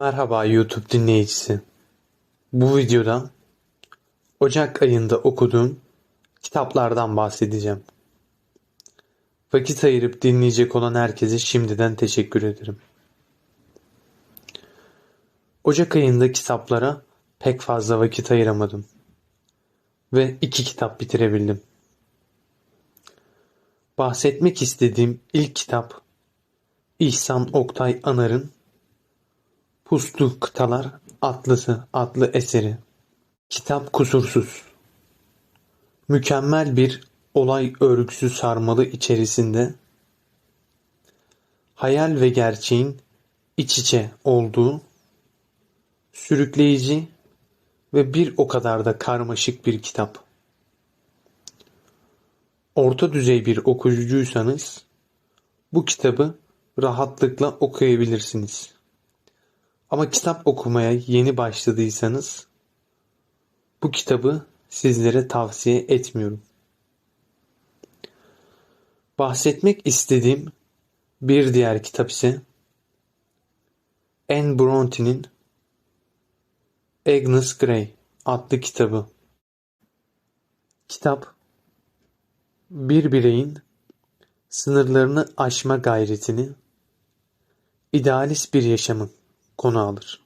Merhaba YouTube dinleyicisi. Bu videoda Ocak ayında okuduğum kitaplardan bahsedeceğim. Vakit ayırıp dinleyecek olan herkese şimdiden teşekkür ederim. Ocak ayında kitaplara pek fazla vakit ayıramadım ve iki kitap bitirebildim. Bahsetmek istediğim ilk kitap İhsan Oktay Anar'ın Puslu Kıtalar Atlısı adlı eseri. Kitap kusursuz. Mükemmel bir olay örgüsü sarmalı içerisinde hayal ve gerçeğin iç içe olduğu sürükleyici ve bir o kadar da karmaşık bir kitap. Orta düzey bir okuyucuysanız bu kitabı rahatlıkla okuyabilirsiniz. Ama kitap okumaya yeni başladıysanız bu kitabı sizlere tavsiye etmiyorum. Bahsetmek istediğim bir diğer kitap ise Anne Bronte'nin Agnes Grey adlı kitabı. Kitap bir bireyin sınırlarını aşma gayretini idealist bir yaşamın konu alır.